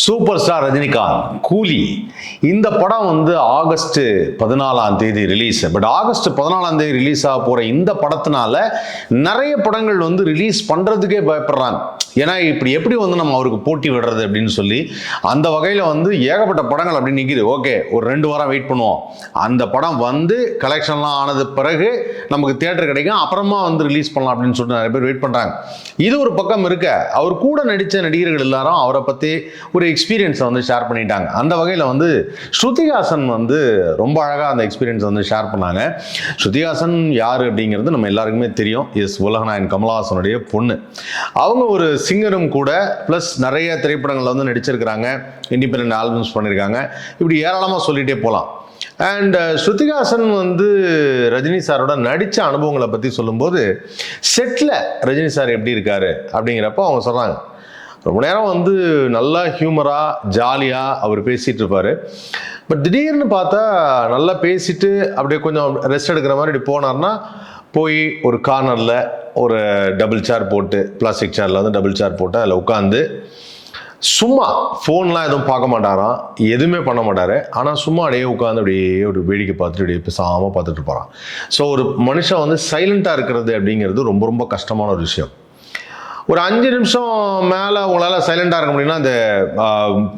Super star Rajinikanth கூலி. இந்த படம் வந்து ஆகஸ்ட் பதினாலாம் தேதி ரிலீஸ் பட் ஆகஸ்ட் பதினாலாம் தேதி ரிலீஸ் ஆக போகிற இந்த படத்தினால நிறைய படங்கள் வந்து ரிலீஸ் பண்ணுறதுக்கே பயப்படுறாங்க. ஏன்னா இப்படி எப்படி வந்து நம்ம அவருக்கு போட்டி விடுறது அப்படின்னு சொல்லி அந்த வகையில் வந்து ஏகப்பட்ட படங்கள் அப்படி நிற்கிது ஓகே ஒரு ரெண்டு வாரம் வெயிட் பண்ணுவோம். அந்த படம் வந்து கலெக்ஷன்லாம் ஆனது பிறகு நமக்கு தேட்டர் கிடைக்கும். அப்புறமா வந்து ரிலீஸ் பண்ணலாம் அப்படின்னு சொல்லிட்டு நிறைய பேர் வெயிட் பண்ணுறாங்க இது ஒரு பக்கம் இருக்க. அவர் கூட நடித்த நடிகர்கள் எல்லாரும் அவரை பற்றி ஒரு எக்ஸ்பீரியன்ஸை வந்து ஷேர் பண்ணிட்டாங்க. அந்த வகையில் வந்து ஸ்ருதிஹாசன் வந்து ரொம்ப அழகாக அந்த எக்ஸ்பீரியன்ஸ் வந்து ஷேர் பண்ணாங்க. ஸ்ருதிஹாசன் யார் அப்படிங்கிறது நம்ம எல்லாருக்குமே தெரியும். எஸ் உலகநாயன் கமலஹாசனுடைய பொண்ணு. அவங்க ஒரு சிங்கரும் கூட ப்ளஸ் நிறைய திரைப்படங்களில் வந்து நடிச்சிருக்கிறாங்க. இண்டிபெண்ட் ஆல்பம்ஸ் பண்ணியிருக்காங்க இப்படி ஏராளமாக சொல்லிகிட்டே போகலாம் அண்ட் uh, ஸ்ருதிகாசன் வந்து ரஜினி சாரோட நடித்த அனுபவங்களை பற்றி சொல்லும்போது செட்டில் ரஜினி சார் எப்படி இருக்காரு அப்படிங்கிறப்போ அவங்க சொல்கிறாங்க ரொம்ப நேரம் வந்து நல்லா ஹியூமராக ஜாலியாக அவர் பேசிகிட்டு இருப்பார். பட் திடீர்னு பார்த்தா நல்லா பேசிட்டு அப்படியே கொஞ்சம் ரெஸ்ட் எடுக்கிற மாதிரி இப்படி போனார்னா போய் ஒரு கார்னரில் ஒரு டபுள் சேர் போட்டு பிளாஸ்டிக் சேரில் வந்து டபுள் சேர் போட்டு அதில் உட்காந்து சும்மா ஃபோன்லாம் எதுவும் பார்க்க மாட்டாராம். எதுவுமே பண்ண மாட்டார். ஆனால் சும்மா அப்படியே உட்காந்து அப்படியே ஒரு வேடிக்கை பார்த்துட்டு அப்படியே பேசாமல் பார்த்துட்டு போகிறான் ஸோ ஒரு மனுஷன் வந்து சைலண்ட்டாக இருக்கிறது அப்படிங்கிறது ரொம்ப ரொம்ப கஷ்டமான ஒரு விஷயம். ஒரு அஞ்சு நிமிஷம் மேலே உங்களால் சைலண்டாக இருக்க முடியும்னா அந்த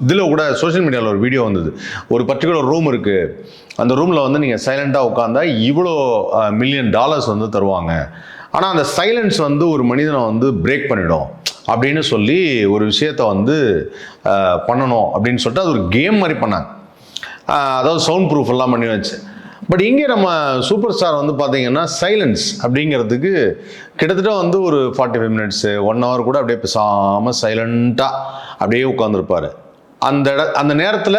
இதில் கூட சோஷியல் மீடியாவில் ஒரு வீடியோ வந்தது. ஒரு பர்டிகுலர் ரூம் இருக்குது அந்த ரூமில் வந்து நீங்கள் சைலண்ட்டாக உட்காந்தா இவ்வளோ மில்லியன் டாலர்ஸ் வந்து தருவாங்க. ஆனால் அந்த சைலன்ஸ் வந்து ஒரு மனிதனை வந்து பிரேக் பண்ணிடும் அப்படின்னு சொல்லி ஒரு விஷயத்த வந்து பண்ணணும் அப்படின்னு சொல்லிட்டு அது ஒரு கேம் மாதிரி பண்ணாங்க. அதாவது சவுண்ட் ப்ரூஃப் எல்லாம் பண்ணி வச்சு. பட் இங்கே நம்ம சூப்பர் ஸ்டார் வந்து பார்த்தீங்கன்னா சைலன்ஸ் அப்படிங்கிறதுக்கு கிட்டத்தட்ட வந்து ஒரு forty five minutes one hour கூட அப்படியே பேசாமல் சைலண்ட்டாக அப்படியே உட்காந்துருப்பார் அந்த இட அந்த நேரத்தில்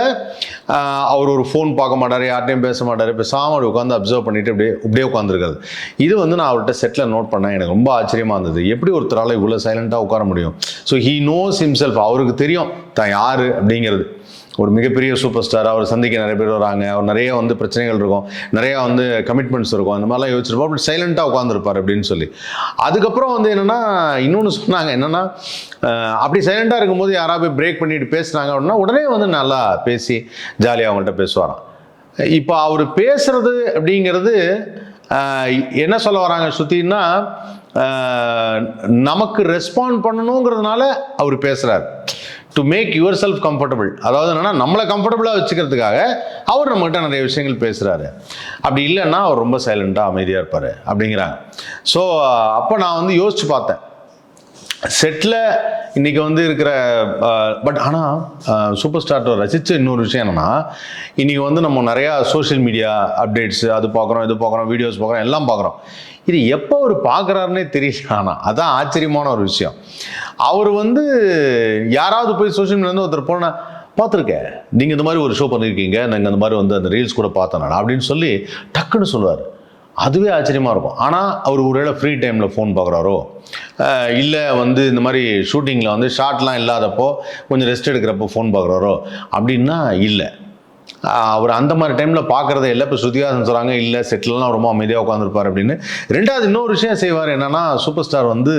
அவர் ஒரு ஃபோன் பார்க்க மாட்டார் யார்ட்டையும் பேச மாட்டார் பேசாமல் அப்படி உட்காந்து அப்சர்வ் பண்ணிட்டு அப்படியே அப்படியே உட்காந்துருக்காரு இது வந்து நான் அவர்கிட்ட செட்டில் நோட் பண்ணேன். எனக்கு ரொம்ப ஆச்சரியமாக இருந்தது. எப்படி ஒருத்தரால் இவ்வளோ சைலண்ட்டாக உட்கார முடியும்? ஸோ ஹீ நோஸ் ஹிம்செல்ஃப் அவருக்கு தெரியும் தான் யார்? அப்படிங்கிறது. ஒரு மிகப்பெரிய சூப்பர் ஸ்டார் அவர் சந்திக்க நிறைய பேர் வராங்க. அவர் நிறைய வந்து பிரச்சனைகள் இருக்கும். நிறையா வந்து கமிட்மெண்ட்ஸ் இருக்கும். அந்த மாதிரிலாம் யோசிச்சிருப்போம் அப்படி சைலண்ட்டாக உட்காந்துருப்பார் அப்படின்னு சொல்லி. அதுக்கப்புறம் வந்து என்னென்னா இன்னொன்று சொன்னாங்க. என்னென்னா அப்படி சைலண்ட்டாக இருக்கும்போது யாராவது போய் பிரேக் பண்ணிட்டு பேசுனாங்க அப்படின்னா உடனே வந்து நல்லா பேசி ஜாலியாக அவங்கள்ட்ட பேசுவாராம். இப்போ அவர் பேசுறது அப்படிங்கிறது என்ன சொல்ல வராங்க சுத்தின்னா நமக்கு ரெஸ்பாண்ட் பண்ணணுங்கிறதுனால அவர் பேசுறாரு. To make yourself comfortable அதாவது என்னன்னா நம்மளை கம்ஃபர்டபுளாக வச்சுக்கிறதுக்காக அவர் நம்மகிட்ட நிறைய விஷயங்கள் பேசுகிறாரு அப்படி இல்லைன்னா அவர் ரொம்ப சைலண்ட்டாக அமைதியாக இருப்பார். அப்படிங்கிறாங்க. ஸோ அப்போ நான் வந்து யோசிச்சு பார்த்தேன். செட்டில் இன்றைக்கி வந்து இருக்கிற பட் ஆனால் சூப்பர் ஸ்டார்ட்டை ரசித்த இன்னொரு விஷயம் என்னென்னா இன்றைக்கி வந்து நம்ம நிறையா சோஷியல் மீடியா அப்டேட்ஸ் அது பார்க்குறோம் இது பார்க்குறோம் வீடியோஸ் பார்க்குறோம் எல்லாம் பார்க்குறோம் இது எப்போ அவர் பார்க்குறாருன்னே தெரியல ஆனால் அதான் ஆச்சரியமான ஒரு விஷயம். அவர் வந்து யாராவது போய் சோஷியல் மீடியா ஒருத்தர் போன பார்த்துருக்கேன் நீங்கள் இந்த மாதிரி ஒரு ஷோ பண்ணியிருக்கீங்க நாங்கள் இந்த மாதிரி வந்து அந்த ரீல்ஸ் கூட பார்த்தேன் அப்படின்னு சொல்லி டக்குன்னு சொல்லுவார். அதுவே ஆச்சரியமாக இருக்கும். ஆனால் அவர் ஒருவேளை ஃப்ரீ டைமில் ஃபோன் பார்க்குறாரோ இல்லை வந்து இந்த மாதிரி ஷூட்டிங்கில் வந்து ஷார்ட்லாம் இல்லாதப்போ கொஞ்சம் ரெஸ்ட் எடுக்கிறப்போ ஃபோன் பார்க்குறாரோ? அப்படின்னா இல்லை. அவர் அந்த மாதிரி டைமில் பார்க்குறதே இல்லை. இப்போ ஸ்ருதிகாசன் சொல்கிறாங்க இல்லை செட்டில்லாம் ரொம்ப அமைதியாக உட்காந்துருப்பார் அப்படின்னு. ரெண்டாவது இன்னொரு விஷயம் செய்வார் என்னென்னா சூப்பர் ஸ்டார் வந்து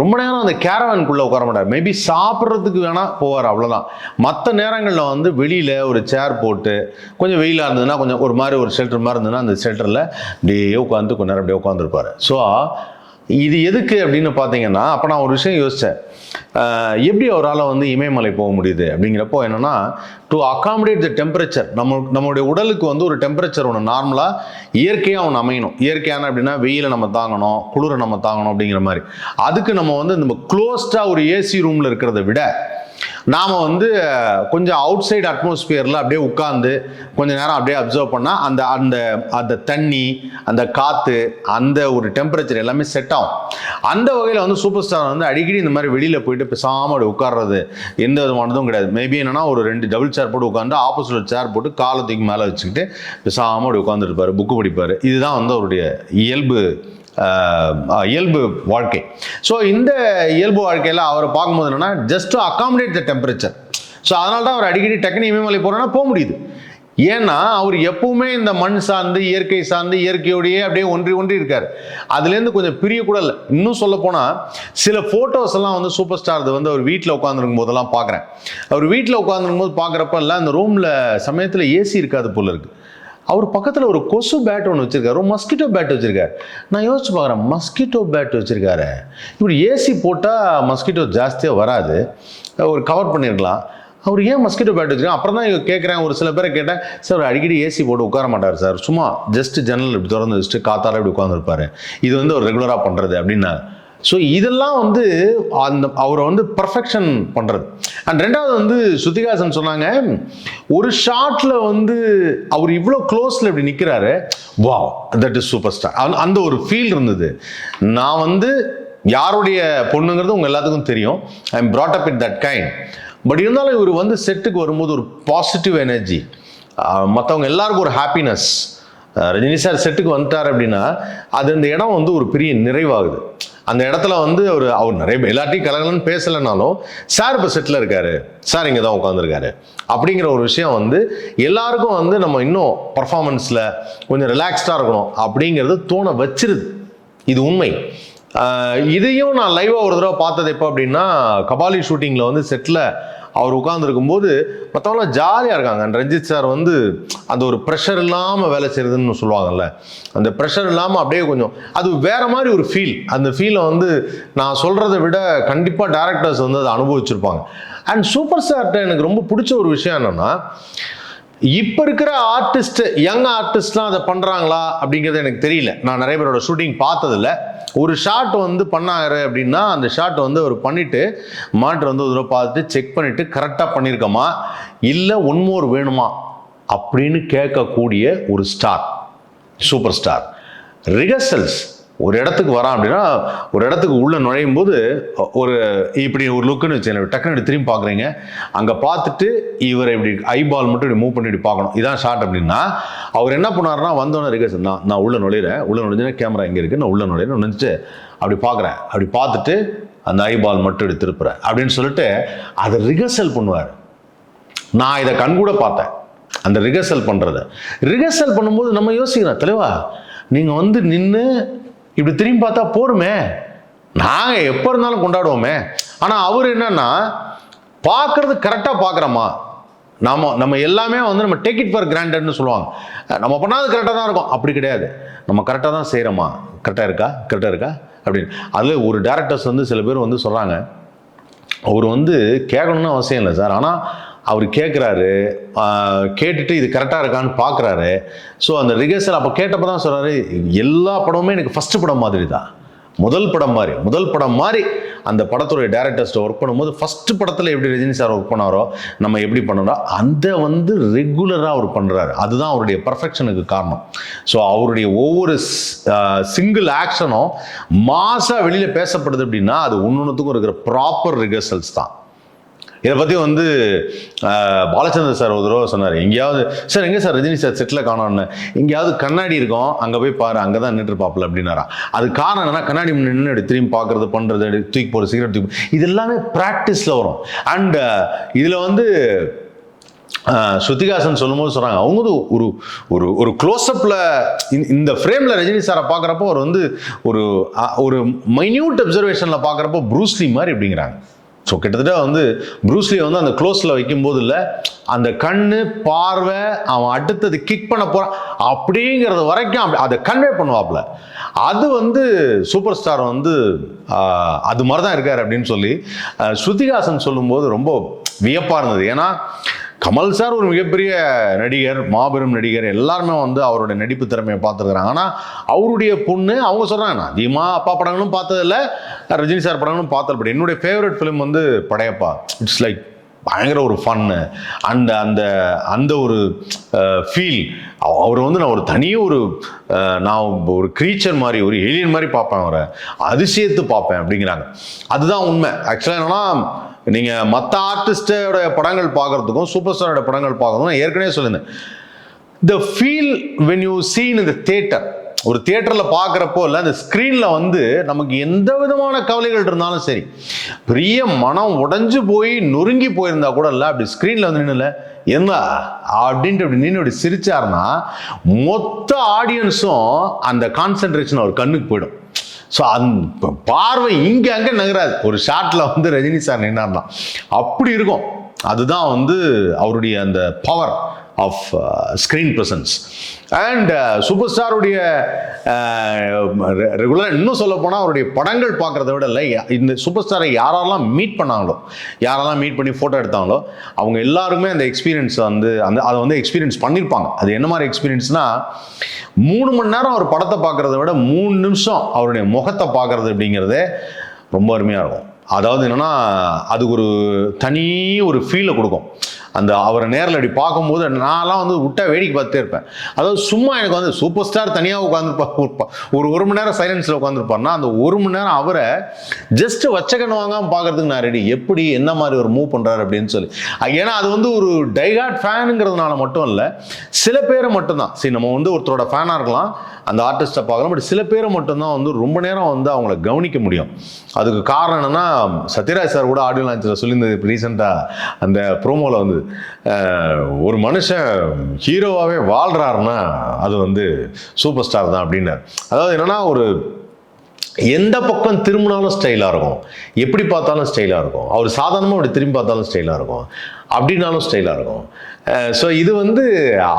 ரொம்ப நேரம் அந்த கேரவனுக்குள்ளே உட்கார மாட்டார். மேபி சாப்பிட்றதுக்கு வேணால் போவார் அவ்வளோதான் மற்ற நேரங்களில் வந்து வெளியில் ஒரு சேர் போட்டு கொஞ்சம் வெயிலாக இருந்ததுன்னா கொஞ்சம் ஒரு மாதிரி ஒரு ஷெல்டர் மாதிரி இருந்ததுன்னா அந்த ஷெல்டரில் அப்படியே உட்காந்து கொஞ்ச நேரம் அப்படியே உட்காந்துருப்பார் ஸோ இது எதுக்கு அப்படின்னு பார்த்தீங்கன்னா அப்போ நான் ஒரு விஷயம் யோசித்தேன் எப்படி அவரால் வந்து இமயமலை போக முடியுது? அப்படிங்கிறப்போ என்னென்னா டு அகாமடேட் த டெம்பரேச்சர் நம்ம நம்மளுடைய உடலுக்கு வந்து ஒரு டெம்பரேச்சர் ஒன்று நார்மலாக இயற்கையாக ஒன்று அமையணும். இயற்கையான அப்படின்னா வெயிலை நம்ம தாங்கணும் குளிரை நம்ம தாங்கணும் அப்படிங்கிற மாதிரி. அதுக்கு நம்ம வந்து நம்ம க்ளோஸ்டாக ஒரு ஏசி ரூமில் இருக்கிறத விட நாம் வந்து கொஞ்சம் அவுட் சைடு அட்மாஸ்பியரில் அப்படியே உட்காந்து கொஞ்ச நேரம் அப்படியே அப்சர்வ் பண்ணால் அந்த அந்த அந்த தண்ணி அந்த காற்று அந்த ஒரு டெம்பரேச்சர் எல்லாமே செட் ஆகும். அந்த வகையில் வந்து சூப்பர் ஸ்டார் வந்து அடிக்கடி இந்த மாதிரி வெளியில் போயிட்டு பேசாமல் அப்படி உட்கார்றது எந்த விதமானதும் கிடையாது. மேபி என்னன்னா ஒரு ரெண்டு டபுள் சேர் போட்டு உட்காந்து ஆப்போசிட் சேர் போட்டு காலத்துக்கு மேலே வச்சுக்கிட்டு பேசாமல் அப்படி உட்காந்துருப்பார் புக்கு படிப்பார். இதுதான் வந்து அவருடைய இயல்பு இயல்பு வாழ்க்கை. ஸோ இந்த இயல்பு வாழ்க்கையில் அவரை பார்க்கும்போது என்னன்னா just to accommodate the temperature so அதனால தான் அவர் அடிக்கடி டக்குனு இமயமலை போகிறோன்னா போக முடியுது. ஏன்னா அவர் எப்பவுமே இந்த மண் சார்ந்து இயற்கை சார்ந்து இயற்கையோடையே அப்படியே ஒன்றி ஒன்றி இருக்கார். அதுலேருந்து கொஞ்சம் பிரிய கூட இல்லை. இன்னும் சொல்ல போனால் சில ஃபோட்டோஸ் எல்லாம் வந்து சூப்பர் ஸ்டார் வந்து அவர் வீட்டில் உட்காந்துருக்கும் போதெல்லாம் பார்க்குறேன். அவர் வீட்டில் உட்காந்துருக்கும் போது பார்க்குறப்ப எல்லாம் அந்த ரூமில் சமயத்தில் ஏசி இருக்காது போல இருக்குது அவர் பக்கத்தில் ஒரு கொசு பேட் ஒன்று வச்சுருக்காரு. ஒரு மஸ்கிட்டோ பேட் வச்சுருக்காரு. நான் யோசிச்சு பார்க்குறேன் மஸ்கிட்டோ பேட் வச்சுருக்காரு. இப்படி ஏசி போட்டால் மஸ்கிட்டோ ஜாஸ்தியாக வராது. ஒரு கவர் பண்ணியிருக்கலாம் அவர் ஏன் மஸ்கிட்டோ பேட் வச்சிருக்காங்க அப்புறம் தான் கேட்குறேன் ஒரு சில பேரை கேட்டேன் சார் அவர் அடிக்கடி ஏசி போட்டு உட்கார மாட்டார் சார். சும்மா ஜஸ்ட் ஜன்னல் இப்படி திறந்து வச்சுட்டு காத்தால இப்படி உட்காந்துருப்பாரு இது வந்து ஒரு ரெகுலராக பண்ணுறது அப்படின்னா ஸோ இதெல்லாம் வந்து அந்த அவரை வந்து பர்ஃபெக்ஷன் பண்ணுறது அண்ட் ரெண்டாவது வந்து ஸ்ருதிகாசன் சொன்னாங்க ஒரு ஷாட்டில் வந்து அவர் இவ்வளோ க்ளோஸில் இப்படி நிற்கிறாரு வா தட் இஸ் சூப்பர் ஸ்டார் அந்த ஒரு ஃபீல் இருந்தது. நான் வந்து யாருடைய பொண்ணுங்கிறது உங்கள் எல்லாத்துக்கும் தெரியும். I am brought up in that kind but இருந்தாலும் இவர் வந்து செட்டுக்கு வரும்போது ஒரு பாசிட்டிவ் எனர்ஜி மற்றவங்க எல்லாருக்கும் ஒரு ஹாப்பினஸ் ரஜினி சார் செட்டுக்கு வந்துட்டார் அப்படின்னா அது அந்த இடம் வந்து ஒரு பெரிய நிறைவாகுது. அந்த இடத்துல வந்து அவர் அவர் நிறைய பேர் எல்லாத்தையும் கலகலன்னு பேசலைனாலும் சார் இப்போ செட்டில் இருக்காரு. சார் இங்கே தான் உட்காந்துருக்காரு அப்படிங்கிற ஒரு விஷயம் வந்து எல்லாருக்கும் வந்து நம்ம இன்னும் பர்ஃபார்மன்ஸில் கொஞ்சம் ரிலாக்ஸ்டாக இருக்கணும் அப்படிங்கிறது தோண வச்சிருது. இது உண்மை. இதையும் நான் லைவாக ஒரு தடவை பார்த்தது எப்போ அப்படின்னா கபாலி ஷூட்டிங்கில் வந்து செட்டில் அவர் உட்கார்ந்துருக்கும் போது மற்றவங்களாம் ஜாலியாக இருக்காங்க ரஞ்சித் சார் வந்து அந்த ஒரு ப்ரெஷர் இல்லாமல் வேலை செய்கிறதுன்னு சொல்லுவாங்கல்ல. அந்த ப்ரெஷர் இல்லாமல் அப்படியே கொஞ்சம் அது வேற மாதிரி ஒரு ஃபீல் அந்த ஃபீலை வந்து நான் சொல்கிறத விட கண்டிப்பாக டேரக்டர்ஸ் வந்து அதை அனுபவிச்சிருப்பாங்க. அண்ட் சூப்பர் ஸ்டார்ட்ட எனக்கு ரொம்ப பிடிச்ச ஒரு விஷயம் என்னென்னா இப்போ இருக்கிற ஆர்டிஸ்ட் யங் ஆர்டிஸ்ட்லாம் அதை பண்ணுறாங்களா அப்படிங்கிறது எனக்கு தெரியல. நான் நிறைய பேரோட ஷூட்டிங் பார்த்ததில்ல. ஒரு ஷாட் வந்து பண்ணாரு அப்படின்னா அந்த ஷாட் வந்து அவர் பண்ணிட்டு மாட்டு வந்து ஒரு பார்த்துட்டு செக் பண்ணிட்டு கரெக்டாக பண்ணியிருக்கோமா? இல்லை ஒன்மோர் வேணுமா? அப்படின்னு கேட்கக்கூடிய ஒரு ஸ்டார் சூப்பர் ஸ்டார் ரிஹர்சல்ஸ் ஒரு இடத்துக்கு வரான் அப்படின்னா ஒரு இடத்துக்கு உள்ளே நுழையும் போது ஒரு இப்படி ஒரு லுக்குன்னு வச்சு டக்குன்னு எடுத்து திரும்பி பார்க்குறீங்க. அங்கே பார்த்துட்டு இவரை இப்படி ஐபால் மட்டும் இப்படி மூவ் பண்ணி இப்படி பார்க்கணும். இதான் ஷார்ட் அப்படின்னா அவர் என்ன பண்ணாருன்னா வந்தோடனே ரிகர்சல் நான் நான் உள்ளே நுழையிறேன். உள்ளே நுழைஞ்சேன்னா கேமரா இங்கே இருக்குது நான் உள்ளே நுழையிறேன் நினச்சி அப்படி பார்க்குறேன். அப்படி பார்த்துட்டு அந்த ஐபால் மட்டும் இப்படி திருப்புறேன் அப்படின்னு சொல்லிட்டு அதை ரிகர்சல் பண்ணுவார். நான் இதை கண்கூட பார்த்தேன் அந்த ரிகர்சல் பண்ணுறத ரிகர்சல் பண்ணும்போது நம்ம யோசிக்கிறோம் தெளிவா நீங்கள் வந்து நின்று இப்படி திரும்பி பார்த்தா போருமே. நாங்கள் எப்போ இருந்தாலும் கொண்டாடுவோமே. ஆனால் அவர் என்னன்னா பார்க்கறது கரெக்டாக பார்க்குறோமா? நாம் நம்ம எல்லாமே வந்து நம்ம டேக் இட் ஃபார் கிராண்டட்னு சொல்லுவாங்க. நம்ம பண்ணாது கரெக்டாக தான் இருக்கும். அப்படி கிடையாது. நம்ம கரெக்டாக தான் செய்கிறோமா கரெக்டாக இருக்கா? கரெக்டாக இருக்கா? அப்படின்னு. அதில் ஒரு டேரக்டர்ஸ் வந்து சில பேர் வந்து சொல்கிறாங்க அவர் வந்து கேட்கணும்னு அவசியம் இல்லை சார். ஆனால் அவர் கேட்குறாரு கேட்டுட்டு இது கரெக்டாக இருக்கான்னு பார்க்குறாரு ஸோ அந்த ரிகர்சல் அப்போ கேட்டப்போ தான் சொல்கிறாரு எல்லா படமுமே எனக்கு ஃபஸ்ட்டு படம் மாதிரி தான் முதல் படம் மாதிரி முதல் படம் மாதிரி அந்த படத்துடைய டேரக்டர்ஸ்ட்டு ஒர்க் பண்ணும்போது ஃபஸ்ட்டு படத்தில் எப்படி ரஜினி சார் ஒர்க் பண்ணாரோ நம்ம எப்படி பண்ணணும் அந்த வந்து ரெகுலராக அவர் பண்ணுறாரு அதுதான் அவருடைய பர்ஃபெக்ஷனுக்கு காரணம். ஸோ அவருடைய ஒவ்வொரு சிங்கிள் ஆக்ஷனும் மாசாக வெளியில் பேசப்படுது அப்படின்னா அது ஒன்று ஒன்றுத்துக்கும் இருக்கிற ப்ராப்பர் ரிகர்சல்ஸ் தான். இதை பற்றி வந்து பாலச்சந்தர் சார் ஒரு தடவை சொன்னார். எங்கேயாவது சார் எங்கே சார் ரஜினி சார் செட்டில் காணோன்னு? எங்கேயாவது கண்ணாடி இருக்கும் அங்கே போய் பாரு அங்கே தான் நின்று பார்ப்பல அப்படின்னாரா? அது காரணம் என்னன்னா கண்ணாடி நின்று திரும்பி பார்க்கறது பண்ணுறது தூக்கி போகிற சிகரெட் தூக்கி இது எல்லாமே ப்ராக்டிஸில் வரும். அண்ட் இதில் வந்து ஸ்ருதிகாசன் சொல்லும்போது சொல்கிறாங்க அவங்க வந்து ஒரு ஒரு ஒரு க்ளோஸ்அப்பில் இந்த ஃப்ரேமில் ரஜினி சாரை பார்க்குறப்போ அவர் வந்து ஒரு ஒரு மைன்யூட் அப்சர்வேஷனில் பார்க்குறப்போ ப்ரூஸ்லி மாதிரி அப்படிங்கிறாங்க. ஸோ கிட்டத்தட்ட வந்து ப்ரூஸ்லி வந்து அந்த க்ளோஸில் வைக்கும்போது இல்லை அந்த கண்ணு பார்வை அவன் அடுத்தது கிக் பண்ண போகிறான் அப்படிங்கிறது வரைக்கும் அப்படி அதை கன்வே பண்ணுவாப்புல. அது வந்து சூப்பர் ஸ்டார் வந்து அது மாதிரி தான் இருக்கார் அப்படின்னு சொல்லி ஸ்ருதிகாசன் ஸ்ருதிஹாசன் சொல்லும்போது ரொம்ப வியப்பாக இருந்தது. ஏன்னா கமல் சார் ஒரு மிகப்பெரிய நடிகர் மாபெரும் நடிகர். எல்லாருமே வந்து அவருடைய நடிப்பு திறமையை பார்த்துருக்குறாங்க. ஆனால் அவருடைய பொண்ணு அவங்க சொல்கிறாங்க நான் அதிகமாக அப்பா படங்களும் பார்த்ததில்ல ரஜினி சார் படங்களும் பார்த்தது என்னுடைய ஃபேவரட் ஃபிலிம் வந்து படையப்பா. இட்ஸ் லைக் பயங்கர ஒரு ஃபன்னு அந்த அந்த அந்த ஒரு ஃபீல் அவர் வந்து நான் ஒரு தனி ஒரு நான் ஒரு க்ரீச்சர் மாதிரி ஒரு ஏலியன் மாதிரி பார்ப்பேன் அவரை. அதிசயத்து பார்ப்பேன் அப்படிங்கிறாங்க. அதுதான் உண்மை. ஆக்சுவலாக என்னென்னா நீங்கள் மற்ற ஆர்டிஸ்டோட படங்கள் பார்க்குறதுக்கும் சூப்பர் ஸ்டாரோட படங்கள் பார்க்கறதுக்கும் நான் ஏற்கனவே சொல்லியிருந்தேன். The feel when you seen இந்த தேட்டர் ஒரு தியேட்டரில் பார்க்குறப்போ இல்லை அந்த ஸ்க்ரீனில் வந்து நமக்கு எந்த விதமான கவலைகள் இருந்தாலும் சரி பெரிய மனம் உடஞ்சு போய் நொறுங்கி போயிருந்தா கூட இல்லை அப்படி ஸ்க்ரீனில் வந்து நின்னுல என்ன அப்படின்ட்டு அப்படி நின்று அப்படி சிரிச்சாருன்னா மொத்த ஆடியன்ஸும் அந்த கான்சென்ட்ரேஷன் அவர் கண்ணுக்கு போயிடும். ஸோ அந்த பார்வை இங்கே அங்கே நகராது. ஒரு ஷாட்டில் வந்து ரஜினி சார் நின்னார்னா. அப்படி இருக்கும். அதுதான் வந்து அவருடைய அந்த power of screen presence and super ஸ்டாருடைய regular இன்னும் சொல்ல போனால் அவருடைய படங்கள் பார்க்குறத விட இல்லை. இந்த சூப்பர் ஸ்டாரை யாரெல்லாம் மீட் பண்ணாங்களோ யாரெல்லாம் மீட் பண்ணி ஃபோட்டோ எடுத்தாங்களோ அவங்க எல்லாருமே அந்த எக்ஸ்பீரியன்ஸ் வந்து அந்த அதை வந்து எக்ஸ்பீரியன்ஸ் பண்ணியிருப்பாங்க அது என்ன மாதிரி எக்ஸ்பீரியன்ஸ்னால் மூணு மணி நேரம் அவர் படத்தை பார்க்குறத விட மூணு நிமிஷம் அவருடைய முகத்தை பார்க்குறது அப்படிங்கிறதே ரொம்ப அருமையாக இருக்கும். அதாவது என்னென்னா அது ஒரு தனி ஒரு ஃபீலை கொடுக்கும். அந்த அவரை நேரில் அப்படி பார்க்கும்போது நான்லாம் வந்து விட்டா வேடிக்கை பார்த்துட்டே இருப்பேன். அதாவது சும்மா எனக்கு வந்து சூப்பர் ஸ்டார் தனியாக உட்காந்துருப்பா ஒரு ஒரு மணி நேரம் சைலன்ஸில் உட்காந்துருப்பாருன்னா அந்த ஒரு மணி நேரம் அவரை ஜஸ்ட் வச்சக்கன்னு வாங்காமல் பார்க்கறதுக்கு நான் ரெடி எப்படி என்ன மாதிரி ஒரு மூவ் பண்ணுறாரு அப்படின்னு சொல்லி. ஏன்னா அது வந்து ஒரு டைகாட் ஃபேனுங்கிறதுனால மட்டும் இல்லை சில பேரை மட்டும்தான். சரி நம்ம வந்து ஒருத்தரோட ஃபேனாக இருக்கலாம் அந்த ஆர்டிஸ்ட்டை பார்க்கலாம் பட் சில பேரை மட்டும்தான் வந்து ரொம்ப நேரம் வந்து அவங்கள கவனிக்க முடியும். அதுக்கு காரணம் என்னன்னா சத்யராஜ் சார் கூட ஆடியோ லான்ச்சில் சொல்லியிருந்தது இப்போ ரீசெண்டாக அந்த ப்ரோமோவில் வந்து. ஒரு மனுஷன் ஹீரோவாகவே வாழ்கிறாருன்னா அது வந்து சூப்பர் ஸ்டார் தான் அப்படின்னார். அதாவது என்னன்னா ஒரு எந்த பக்கம் திரும்பினாலும் ஸ்டைலாக இருக்கும். எப்படி பார்த்தாலும் ஸ்டைலாக இருக்கும். அவர் சாதாரணமாக அப்படி திரும்பி பார்த்தாலும் ஸ்டைலாக இருக்கும். அப்படின்னாலும் ஸ்டைலாக இருக்கும். ஸோ இது வந்து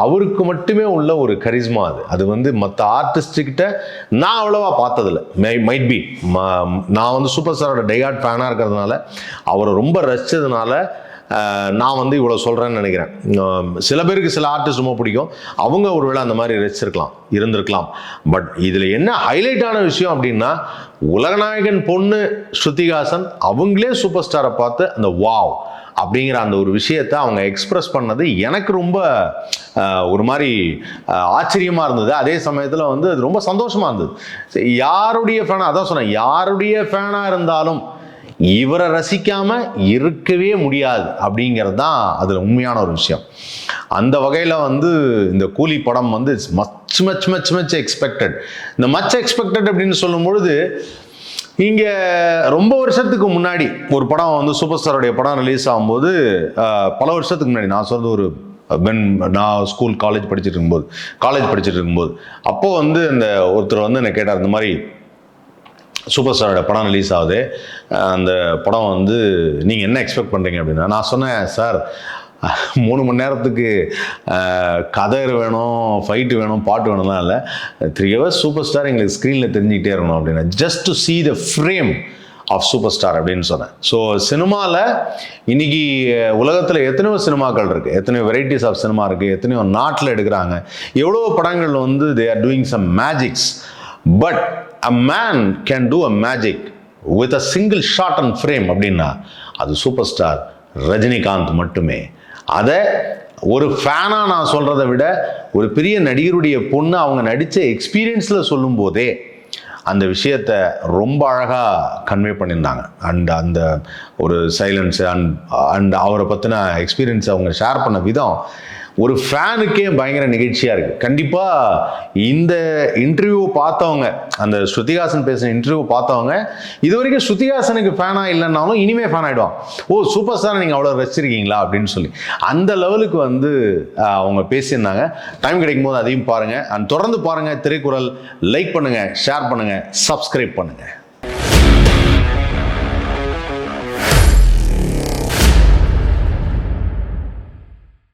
அவருக்கு மட்டுமே உள்ள ஒரு கரிஸ்மா அது. அது வந்து மற்ற ஆர்டிஸ்ட்டுக்கிட்ட நான் அவ்வளோவா பார்த்ததில்ல. மை மைட் பி நான் வந்து சூப்பர் ஸ்டாரோட டைகாட் ஃபேனாக இருக்கிறதுனால அவரை ரொம்ப ரசித்ததுனால நான் வந்து இவ்வளோ சொல்கிறேன்னு நினைக்கிறேன். சில பேருக்கு சில ஆர்டிஸ்ட் ரொம்ப பிடிக்கும். அவங்க ஒருவேளை அந்த மாதிரி ரசிச்சிருக்கலாம் இருந்திருக்கலாம். பட் இதில் என்ன ஹைலைட்டான விஷயம் அப்படின்னா உலகநாயகன் பொண்ணு ஸ்ருதிகாசன் அவங்களே சூப்பர் ஸ்டாரை பார்த்து அந்த வாவ் அப்படிங்கிற அந்த ஒரு விஷயத்தை அவங்க எக்ஸ்பிரஸ் பண்ணது எனக்கு ரொம்ப ஒரு மாதிரி ஆச்சரியமாக இருந்தது. அதே சமயத்தில் வந்து அது ரொம்ப சந்தோஷமாக இருந்தது. சரி, யாருடைய ஃபேனாக அதான் சொன்னேன் யாருடைய ஃபேனாக இருந்தாலும் இவரை ரசிக்காமல் இருக்கவே முடியாது அப்படிங்கிறது தான் அதில் உண்மையான ஒரு விஷயம். அந்த வகையில் வந்து இந்த கூலி படம் வந்து much much much much expected இந்த மச் எக்ஸ்பெக்டட் அப்படின்னு சொல்லும்பொழுது இங்கே ரொம்ப வருஷத்துக்கு முன்னாடி ஒரு படம் வந்து சூப்பர் ஸ்டாருடைய படம் ரிலீஸ் ஆகும்போது பல வருஷத்துக்கு முன்னாடி நான் சொல்கிறது ஒரு பென் நான் ஸ்கூல் காலேஜ் படிச்சுட்டு இருக்கும்போது காலேஜ் படிச்சுட்டு இருக்கும்போது. அப்போது வந்து இந்த ஒருத்தர் வந்து என்னை கேட்டார் இந்த மாதிரி சூப்பர் ஸ்டாரோட படம் ரிலீஸ் ஆகுது. அந்த படம் வந்து நீங்கள் என்ன எக்ஸ்பெக்ட் பண்ணுறீங்க அப்படின்னா நான் சொன்னேன் சார் மூணு மணி நேரத்துக்கு கதை வேணும் ஃபைட்டு வேணும் பாட்டு வேணும்லாம் இல்லை. த்ரீ ஹவர்ஸ் சூப்பர் ஸ்டார் எங்களுக்கு ஸ்க்ரீனில் தெரிஞ்சுக்கிட்டே இருக்கணும் அப்படின்னா just to see the frame of super star அப்படின்னு சொன்னேன். ஸோ சினிமாவில் இன்னைக்கு உலகத்தில் எத்தனையோ சினிமாக்கள் இருக்குது எத்தனையோ வெரைட்டிஸ் ஆஃப் சினிமா இருக்குது எத்தனையோ நாட்டில் எடுக்கிறாங்க. எவ்வளோ படங்கள் வந்து they are doing some magics but a man can do a magic with a single shot and frame அப்படின்னா அது சூப்பர் ஸ்டார் ரஜினிகாந்த் மட்டுமே. அதை ஒரு ஃபேனாக நான் சொல்கிறத விட ஒரு பெரிய நடிகருடைய பொண்ணு அவங்க நடித்த எக்ஸ்பீரியன்ஸில் சொல்லும்போதே அந்த விஷயத்த ரொம்ப அழகாக கன்வே பண்ணியிருந்தாங்க. அண்ட் அந்த ஒரு சைலன்ஸ் அண்ட் அண்ட் அவரை பற்றின எக்ஸ்பீரியன்ஸ் அவங்க ஷேர் பண்ண விதம் ஒரு ஃபேனுக்கே பயங்கர நிகழ்ச்சியாக இருக்குது கண்டிப்பாக இந்த இன்டர்வியூ பார்த்தவங்க அந்த ஸ்ருதிஹாசன் பேசின இன்டர்வியூ பார்த்தவங்க இது வரைக்கும் ஸ்ருதிஹாசனுக்கு ஃபேனாக இல்லைன்னாலும் இனிமேல் ஃபேன் ஆகிடுவான் ஓ சூப்பர் ஸ்டார் நீங்கள் அவ்வளோ ரசிச்சிருக்கீங்களா? அப்படின்னு சொல்லி. அந்த லெவலுக்கு வந்து அவங்க பேசியிருந்தாங்க. டைம் கிடைக்கும் போது அதையும் பாருங்கள் அண்ட் தொடர்ந்து பாருங்கள் திரைக்குறள். லைக் பண்ணுங்கள் ஷேர் பண்ணுங்கள் சப்ஸ்கிரைப் பண்ணுங்கள்